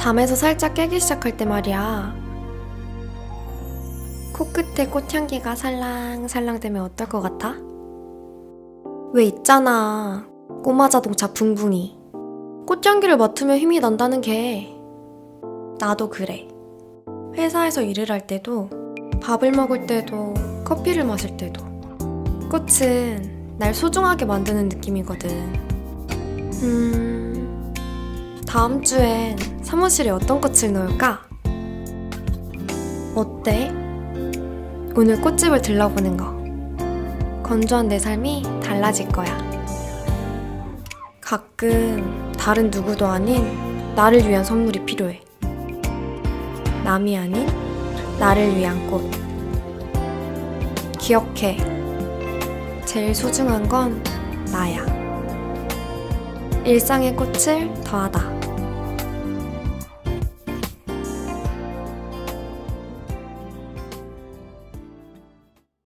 잠에서 살짝 깨기 시작할 때 말이야. 코끝에 꽃향기가 살랑살랑 되면 어떨 것 같아? 왜 있잖아. 꼬마 자동차 붕붕이. 꽃향기를 맡으면 힘이 난다는 게. 나도 그래. 회사에서 일을 할 때도, 밥을 먹을 때도, 커피를 마실 때도. 꽃은 날 소중하게 만드는 느낌이거든. 음, 다음 주엔 사무실에 어떤 꽃을 놓을까? 어때? 오늘 꽃집을 들러보는 거. 건조한 내 삶이 달라질 거야. 가끔 다른 누구도 아닌 나를 위한 선물이 필요해. 남이 아닌 나를 위한 꽃. 기억해. 제일 소중한 건 나야. 일상의 꽃을 더하다.